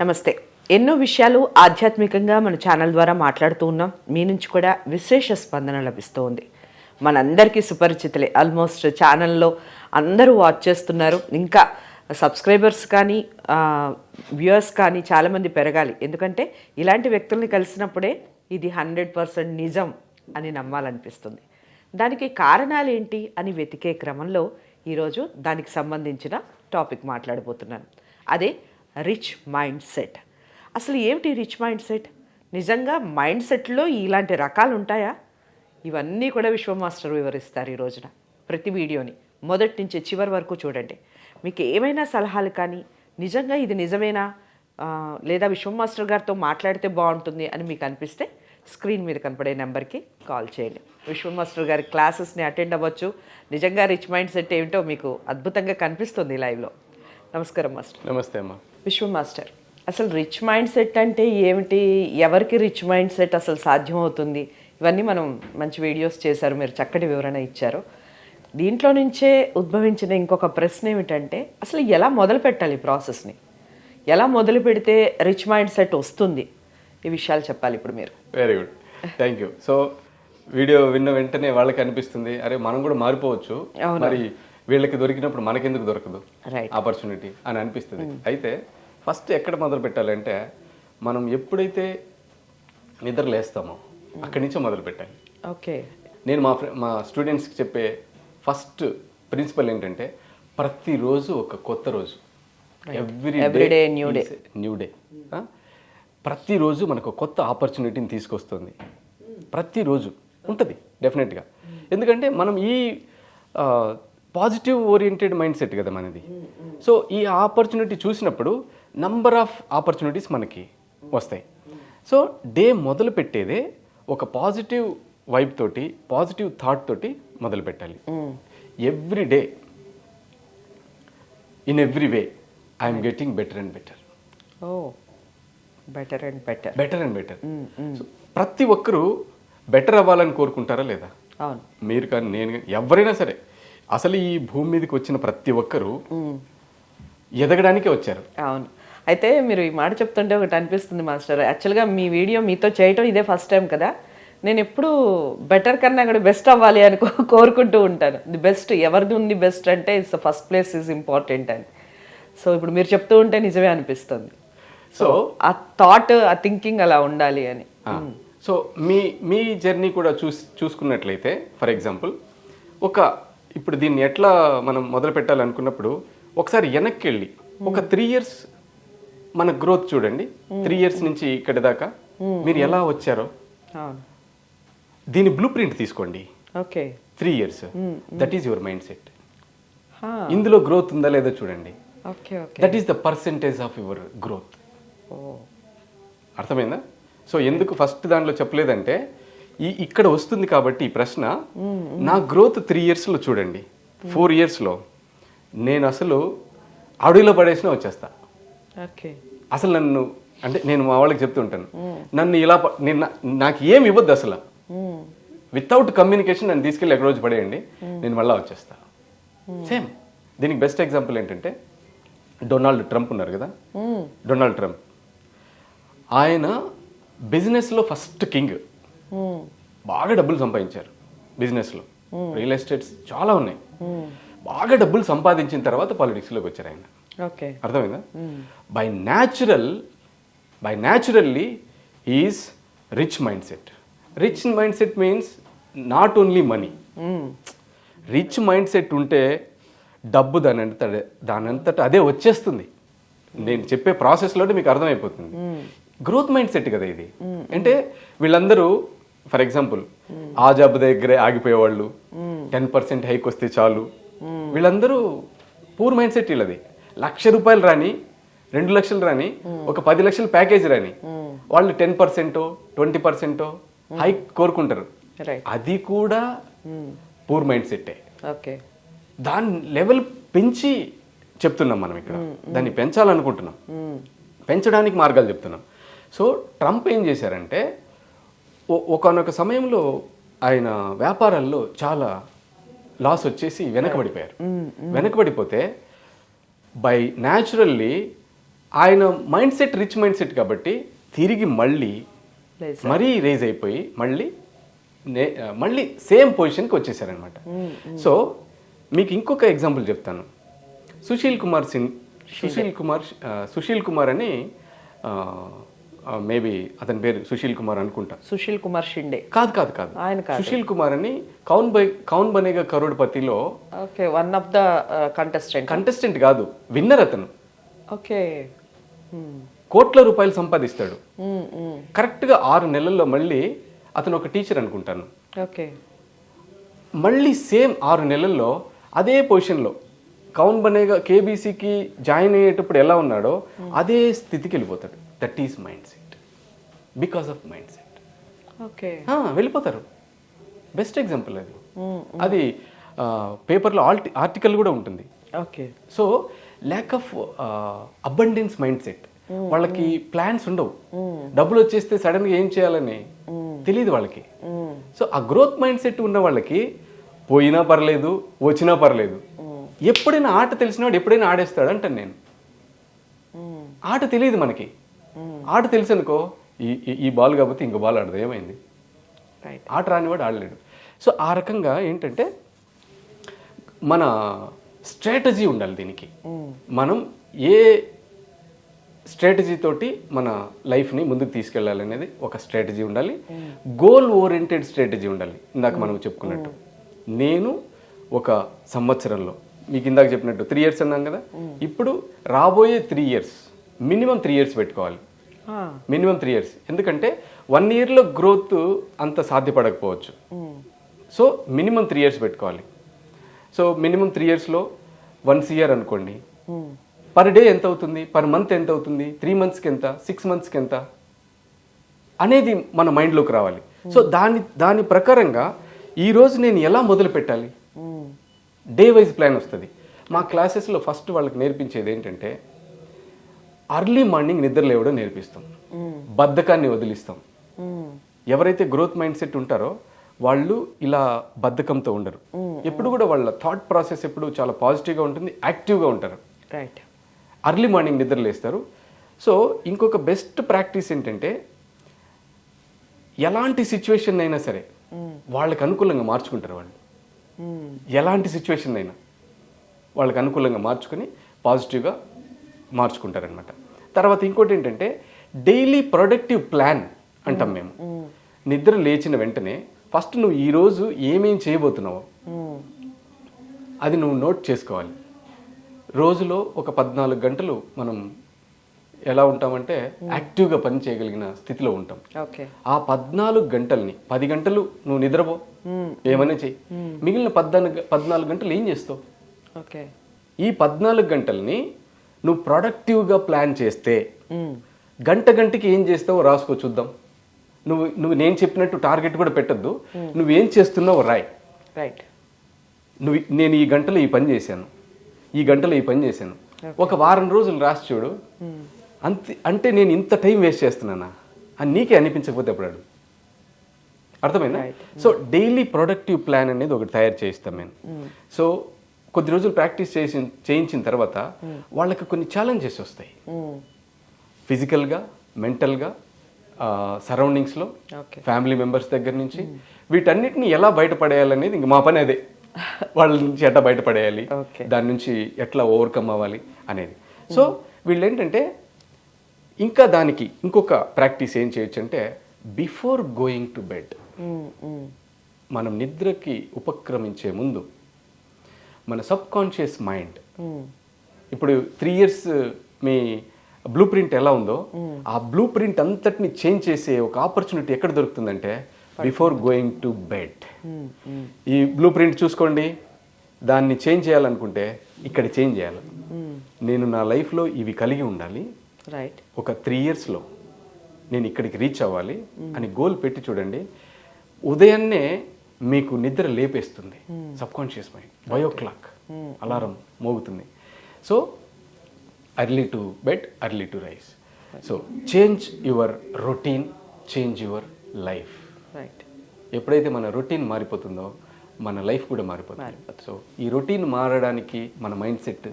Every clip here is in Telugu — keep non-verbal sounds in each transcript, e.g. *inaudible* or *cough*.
నమస్తే. ఎన్నో విషయాలు ఆధ్యాత్మికంగా మన ఛానల్ ద్వారా మాట్లాడుతూ ఉన్నాం. మీ నుంచి కూడా విశేష స్పందన లభిస్తూ ఉంది మనందరికీ సుపరిచితులే. ఆల్మోస్ట్ ఛానల్లో అందరూ వాచ్ చేస్తున్నారు. ఇంకా సబ్స్క్రైబర్స్ కానీ వ్యూయర్స్ కానీ చాలామంది పెరగాలి. ఎందుకంటే ఇలాంటి వ్యక్తుల్ని కలిసినప్పుడే ఇది హండ్రెడ్ పర్సెంట్ నిజం అని నమ్మాలనిపిస్తుంది. దానికి కారణాలు ఏంటి అని వెతికే క్రమంలో ఈరోజు దానికి సంబంధించిన టాపిక్ మాట్లాడబోతున్నాను. అదే రిచ్ మైండ్ సెట్ అసలు ఏమిటి రిచ్ మైండ్ సెట్ నిజంగా మైండ్ సెట్లో ఇలాంటి రకాలు ఉంటాయా ఇవన్నీ కూడా విశ్వ మాస్టర్ వివరిస్తారు ఈ రోజున ప్రతి వీడియోని. మొదటి నుంచి చివరి వరకు చూడండి. మీకు ఏమైనా సలహాలు కానీ నిజంగా ఇది నిజమేనా? లేదా విశ్వమాస్టర్ గారితో మాట్లాడితే బాగుంటుంది అని మీకు అనిపిస్తే స్క్రీన్ మీద కనపడే నెంబర్కి కాల్ చేయండి. విశ్వమాస్టర్ గారి క్లాసెస్ని అటెండ్ అవ్వచ్చు. నిజంగా రిచ్ మైండ్ సెట్ ఏమిటో మీకు అద్భుతంగా కనిపిస్తుంది లైవ్లో. నమస్కారం మాస్టర్. నమస్తే అమ్మా. విశ్వ మాస్టర్. అసలు రిచ్ మైండ్ సెట్ అంటే ఏమిటి? ఎవరికి రిచ్ మైండ్ సెట్ అసలు సాధ్యమవుతుంది? ఇవన్నీ మనం మంచి వీడియోస్ చేశారు మీరు చక్కటి వివరణ ఇచ్చారు. దీంట్లో నుంచే ఉద్భవించిన ఇంకొక ప్రశ్న ఏమిటంటే అసలు ఎలా మొదలు పెట్టాలి ఈ ప్రాసెస్ని ఎలా మొదలు పెడితే రిచ్ మైండ్ సెట్ వస్తుంది? ఈ విషయాలు చెప్పాలి ఇప్పుడు మీరు. Very good thank you so video విన్న వెంటనే వాళ్ళకి అనిపిస్తుంది అరే మనం కూడా మారిపోవచ్చు. మరి వీళ్ళకి దొరికినప్పుడు మనకెందుకు దొరకదు? ఆపర్చునిటీ అని అనిపిస్తుంది. అయితే ఫస్ట్ ఎక్కడ మొదలు పెట్టాలంటే మనం ఎప్పుడైతే నిద్ర లేస్తామో అక్కడి నుంచే మొదలు పెట్టాలి. ఓకే నేను మా మా స్టూడెంట్స్కి చెప్పే ఫస్ట్ ప్రిన్సిపల్ ఏంటంటే ప్రతిరోజు ఒక కొత్త రోజు. Every day new day. New day ప్రతిరోజు మనకు కొత్త ఆపర్చునిటీని తీసుకొస్తుంది. ప్రతిరోజు ఉంటుంది డెఫినెట్గా ఎందుకంటే మనం ఈ పాజిటివ్ ఓరియంటెడ్ మైండ్ సెట్ కదా మనది. సో ఈ ఆపర్చునిటీ చూసినప్పుడు నంబర్ ఆఫ్ ఆపర్చునిటీస్ మనకి వస్తాయి. సో డే మొదలు పెట్టేదే ఒక పాజిటివ్ వైబ్ తోటి పాజిటివ్ థాట్ తోటి మొదలు పెట్టాలి. Every day in every way I'm getting better and better. Oh better and better. Better and better. ప్రతి ఒక్కరూ బెటర్ అవ్వాలని కోరుకుంటారా లేదా? మీరు కానీ నేను ఎవరైనా సరే అసలు ఈ భూమి మీదకి వచ్చిన ప్రతి ఒక్కరూ ఎదగడానికే వచ్చారు. అవును. అయితే మీరు ఈ మాట చెప్తుంటే ఒకటి అనిపిస్తుంది మాస్టర్. యాక్చువల్గా మీ వీడియో మీతో చేయటం ఇదే ఫస్ట్ టైం కదా. నేను ఎప్పుడు బెటర్ కన్నా కూడా బెస్ట్ అవ్వాలి అని కోరుకుంటూ ఉంటాను. ది బెస్ట్ ఎవరిది ఉంది బెస్ట్ అంటే it's first place is important అని. సో ఇప్పుడు మీరు చెప్తూ ఉంటే నిజమే అనిపిస్తుంది. సో ఆ థాట్ ఆ థింకింగ్ అలా ఉండాలి అని. సో మీ మీ జర్నీ కూడా చూస్ చూసుకున్నట్లయితే ఫర్ ఎగ్జాంపుల్ ఒక ఇప్పుడు దీన్ని ఎట్లా మనం మొదలు పెట్టాలనుకున్నప్పుడు ఒకసారి వెనక్కి వెళ్ళి ఒక త్రీ ఇయర్స్ మన గ్రోత్ చూడండి. త్రీ ఇయర్స్ నుంచి ఇక్కడి దాకా మీరు ఎలా వచ్చారో. దీని బ్లూ ప్రింట్ తీసుకోండి. Okay. Three years that is your mind set ఇందులో గ్రోత్ ఉందా లేదా చూడండి. That is the percentage of your growth అర్థమైందా? సో ఎందుకు ఫస్ట్ దాంట్లో చెప్పలేదంటే ఈ ఇక్కడ వస్తుంది కాబట్టి ఈ ప్రశ్న నా గ్రోత్ త్రీ ఇయర్స్లో చూడండి. ఫోర్ ఇయర్స్లో నేను అసలు అడవిలో పడేసినా వచ్చేస్తా. ఓకే. అసలు నన్ను అంటే నేను మా వాళ్ళకి చెప్తూ ఉంటాను. నన్ను ఇలా నేను నాకు ఏమి ఇవ్వద్దు అసలు. వితౌట్ కమ్యూనికేషన్ నన్ను తీసుకెళ్ళి ఎక్కడ రోజు పడేయండి. నేను మళ్ళీ వచ్చేస్తా. సేమ్ దీనికి బెస్ట్ ఎగ్జాంపుల్ ఏంటంటే డొనాల్డ్ ట్రంప్ ఉన్నారు కదా? డొనాల్డ్ ట్రంప్ ఆయన బిజినెస్లో ఫస్ట్ కింగ్ బాగా డబ్బులు సంపాదించారు బిజినెస్లో. రియల్ ఎస్టేట్స్ చాలా ఉన్నాయి. బాగా డబ్బులు సంపాదించిన తర్వాత పాలిటిక్స్లోకి వచ్చారు ఆయన. ఓకే. అర్థమైందా? By natural by naturally is rich mind set rich mind set means not only money. Rich mind set ఉంటే డబ్బు దాని అంతట దాని అంతట అదే వచ్చేస్తుంది. నేను చెప్పే ప్రాసెస్లోనే మీకు అర్థమైపోతుంది. గ్రోత్ మైండ్ సెట్ కదా ఇది. అంటే వీళ్ళందరూ ఫర్ ఎగ్జాంపుల్ ఆ జాబ్ దగ్గరే ఆగిపోయేవాళ్ళు టెన్ పర్సెంట్ హైక్ వస్తే చాలు. వీళ్ళందరూ పూర్ మైండ్ సెట్ వీళ్ళది. లక్ష రూపాయలు రాని రెండు లక్షలు రాని ఒక పది లక్షల ప్యాకేజ్ రాని వాళ్ళు టెన్ పర్సెంటో ట్వంటీ పర్సెంటో హైక్ కోరుకుంటారు. అది కూడా పూర్ మైండ్ సెట్టే. ఓకే. దాని లెవెల్ పెంచి చెప్తున్నాం మనం ఇక్కడ. దాన్ని పెంచాలనుకుంటున్నాం. పెంచడానికి మార్గాలు చెప్తున్నాం. సో ట్రంప్ ఏం చేశారంటే ఒకానొక సమయంలో ఆయన వ్యాపారాల్లో చాలా లాస్ వచ్చేసి వెనకబడిపోయారు. వెనకబడిపోతే బై న్యాచురల్లీ ఆయన mind set rich mind set కాబట్టి తిరిగి మళ్ళీ మరీ రేజ్ అయిపోయి మళ్ళీ నే- మళ్ళీ సేమ్ పొజిషన్కి వచ్చేసారనమాట సో మీకు ఇంకొక ఎగ్జాంపుల్ చెప్తాను. సుశీల్ కుమార్ సింగ్ సుశీల్. కుమార్ సుశీల్ కుమార్ అని మేబీ అతని పేరు సుశీల్ కుమార్ అనుకుంటా. సుశీల్ కుమార్ షిండే. కాదు కాదు కాదు. ఆయన కాదు. సుశీల్ కుమార్ అని కౌన్ బై కౌన్ Banega కరోడ్పతిలో okay one of the contestant contestant కాదు విన్నర్ అతను. ఓకే. కోట్ల రూపాయలు సంపాదిస్తాడు. కరెక్ట్గా ఆరు నెలల్లో మళ్ళీ అతను ఒక టీచర్ అనుకుంటాను. ఓకే. మళ్ళీ సేమ్ ఆరు నెలల్లో అదే పొజిషన్లో కౌన్ బనేగా కేబీసీకి జాయిన్ అయ్యేటప్పుడు ఎలా ఉన్నాడో అదే స్థితికి వెళ్ళిపోతాడు. That is mind set because of mind set okay వెళ్ళిపోతారు. బెస్ట్ ఎగ్జాంపుల్ అది. అది పేపర్లో ఆర్టి ఆర్టికల్ కూడా ఉంటుంది. Okay so lack of abundance mind set వాళ్ళకి ప్లాన్స్ ఉండవు. డబ్బులు వచ్చేస్తే సడన్గా ఏం చేయాలని తెలియదు వాళ్ళకి. సో ఆ గ్రోత్ మైండ్ సెట్ ఉన్న వాళ్ళకి పోయినా పర్లేదు వచ్చినా పర్లేదు. ఎప్పుడైనా ఆట తెలిసినవాడు ఎప్పుడైనా ఆడేస్తాడు అంటాను నేను. ఆట తెలియదు మనకి. ఆట తెలుసు అనుకో ఈ ఈ- బాల్ కాకపోతే ఇంకో బాల్ ఆడదు. ఏమైంది? ఆట రానివాడు ఆడలేడు. సో ఆ రకంగా ఏంటంటే మన స్ట్రాటజీ ఉండాలి దీనికి. మనం ఏ స్ట్రాటజీ తోటి మన లైఫ్ని ముందుకు తీసుకెళ్ళాలనేది ఒక స్ట్రాటజీ ఉండాలి. గోల్ ఓరియంటెడ్ స్ట్రాటజీ ఉండాలి. ఇందాక మనం చెప్పుకున్నట్టు. నేను ఒక సంవత్సరంలో మీకు ఇందాక చెప్పినట్టు త్రీ ఇయర్స్ అన్నాం కదా? ఇప్పుడు రాబోయే three years minimum three years పెట్టుకోవాలి. మినిమం త్రీ ఇయర్స్ ఎందుకంటే వన్ ఇయర్లో గ్రోత్ అంత సాధ్యపడకపోవచ్చు. సో మినిమం త్రీ ఇయర్స్ పెట్టుకోవాలి. సో మినిమం త్రీ ఇయర్స్లో వన్స్ ఇయర్ అనుకోండి. పర్ డే ఎంత అవుతుంది? పర్ మంత్ ఎంత అవుతుంది? త్రీ మంత్స్కి ఎంత సిక్స్ మంత్స్కి ఎంత అనేది మన మైండ్లోకి రావాలి. సో దాని దాని ప్రకారంగా ఈరోజు నేను ఎలా మొదలు పెట్టాలి? డే వైజ్ ప్లాన్ వస్తుంది. మా క్లాసెస్లో ఫస్ట్ వాళ్ళకి నేర్పించేది ఏంటంటే అర్లీ మార్నింగ్ నిద్ర లేవడం నేర్పిస్తాం. బద్ధకాన్ని వదిలిస్తాం. ఎవరైతే గ్రోత్ మైండ్ సెట్ ఉంటారో వాళ్ళు ఇలా బద్ధకంతో ఉండరు. ఎప్పుడు కూడా వాళ్ళ థాట్ ప్రాసెస్ ఎప్పుడు చాలా పాజిటివ్గా ఉంటుంది యాక్టివ్గా ఉంటారు. రైట్ అర్లీ మార్నింగ్ నిద్ర లేస్తారు. సో ఇంకొక బెస్ట్ ప్రాక్టీస్ ఏంటంటే ఎలాంటి సిచ్యువేషన్ అయినా సరే వాళ్ళకి అనుకూలంగా మార్చుకుంటారు వాళ్ళు. ఎలాంటి సిచ్యువేషన్ అయినా వాళ్ళకి అనుకూలంగా మార్చుకొని పాజిటివ్గా మార్చుకుంటారనమాట. తర్వాత ఇంకోటి ఏంటంటే డైలీ ప్రొడక్టివ్ ప్లాన్ అంటాం మేము. నిద్ర లేచిన వెంటనే ఫస్ట్ నువ్వు ఈరోజు ఏమేం చేయబోతున్నావో అది నువ్వు నోట్ చేసుకోవాలి. రోజులో ఒక పద్నాలుగు గంటలు మనం ఎలా ఉంటామంటే యాక్టివ్గా పని చేయగలిగిన స్థితిలో ఉంటాం. ఓకే. ఆ పద్నాలుగు గంటల్ని పది గంటలు నువ్వు నిద్రపో. ఏమైనా చెయ్యి మిగిలిన పద్నాలుగు పద్నాలుగు గంటలు ఏం చేస్తావు? ఓకే. ఈ పద్నాలుగు గంటల్ని నువ్వు ప్రొడక్టివ్గా ప్లాన్ చేస్తే గంట గంటకి ఏం చేస్తావో రాసుకో చూద్దాం. నువ్వు నువ్వు నేను చెప్పినట్టు టార్గెట్ కూడా పెట్టద్దు. నువ్వేం చేస్తున్నావు రాయ్. రైట్ నువ్వు నేను ఈ గంటలో ఈ పని చేశాను. ఈ గంటలో ఈ పని చేశాను. ఒక వారం రోజులు రాసి చూడు. అంతే అంటే నేను ఇంత టైం వేస్ట్ చేస్తున్నానా? అని నీకే అనిపించకపోతే ఎప్పుడు అడుగు అర్థమైందా సో డైలీ ప్రొడక్టివ్ ప్లాన్ అనేది ఒకటి తయారు చేయిస్తాం నేను. సో కొద్ది రోజులు ప్రాక్టీస్ చేసి చేయించిన తర్వాత వాళ్ళకి కొన్ని ఛాలెంజెస్ వస్తాయి. ఫిజికల్గా మెంటల్గా సరౌండింగ్స్లో ఫ్యామిలీ మెంబర్స్ దగ్గర నుంచి వీటన్నిటిని ఎలా బయటపడేయాలనేది ఇంక మా పని అదే *laughs* వాళ్ళ నుంచి ఎట్లా బయటపడేయాలి. దాని నుంచి ఎట్లా ఓవర్కమ్ అవ్వాలి అనేది. సో వీళ్ళు ఏంటంటే ఇంకా దానికి ఇంకొక ప్రాక్టీస్ ఏం చేయొచ్చు అంటే బిఫోర్ గోయింగ్ టు బెడ్ మనం నిద్రకి ఉపక్రమించే ముందు మన సబ్ కాన్షియస్ మైండ్. ఇప్పుడు త్రీ ఇయర్స్ మీ బ్లూ ప్రింట్ ఎలా ఉందో ఆ బ్లూ ప్రింట్ అంతటిని చేంజ్ చేసే ఒక ఆపర్చునిటీ ఎక్కడ దొరుకుతుందంటే బిఫోర్ గోయింగ్ టు బెడ్. ఈ బ్లూ ప్రింట్ చూసుకోండి దాన్ని చేంజ్ చేయాలనుకుంటే ఇక్కడ చేంజ్ చేయాలి. నేను నా లైఫ్లో ఇవి కలిగి ఉండాలి. రైట్ ఒక త్రీ ఇయర్స్లో నేను ఇక్కడికి రీచ్ అవ్వాలి అని గోల్ పెట్టి చూడండి. ఉదయాన్నే మీకు నిద్ర లేపేస్తుంది. Subconscious mind bio clock alarm మోగుతుంది. So early to bed early to rise so change your routine change your life right ఎప్పుడైతే మన రొటీన్ మారిపోతుందో మన లైఫ్ కూడా మారిపోతుంది. సో ఈ రొటీన్ మారడానికి మన మైండ్ సెట్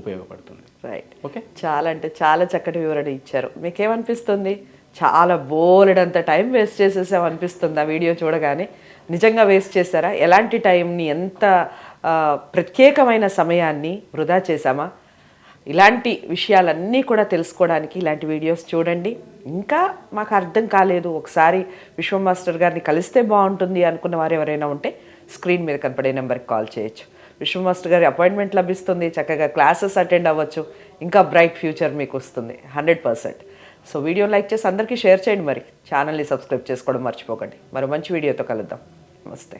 ఉపయోగపడుతుంది. రైట్ ఓకే చాలా అంటే చాలా చక్కటి వివరణ ఇచ్చారు. మీకేమనిపిస్తుంది? చాలా బోలెడంత టైం వేస్ట్ చేసేసాం అనిపిస్తుంది ఆ వీడియో చూడగానే. నిజంగా వేస్ట్ చేశారా? ఎలాంటి టైంని ఎంత ప్రత్యేకమైన సమయాన్ని వృధా చేశామా? ఇలాంటి విషయాలన్నీ కూడా తెలుసుకోవడానికి ఇలాంటి వీడియోస్ చూడండి. ఇంకా మాకు అర్థం కాలేదు. ఒకసారి విశ్వం మాస్టర్ గారిని కలిస్తే బాగుంటుంది అనుకున్న వారు ఎవరైనా ఉంటే స్క్రీన్ మీద కనపడే నెంబర్కి కాల్ చేయొచ్చు. విశ్వం మాస్టర్ గారి అపాయింట్మెంట్ లభిస్తుంది. చక్కగా క్లాసెస్ అటెండ్ అవ్వచ్చు. ఇంకా బ్రైట్ ఫ్యూచర్ మీకు వస్తుంది. Hundred percent. So video like చేసి అందరికీ షేర్ చేయండి మరి. ఛానల్ని సబ్స్క్రైబ్ చేసుకోవడం మర్చిపోకండి. మరి మంచి వీడియోతో కలుద్దాం. నమస్తే.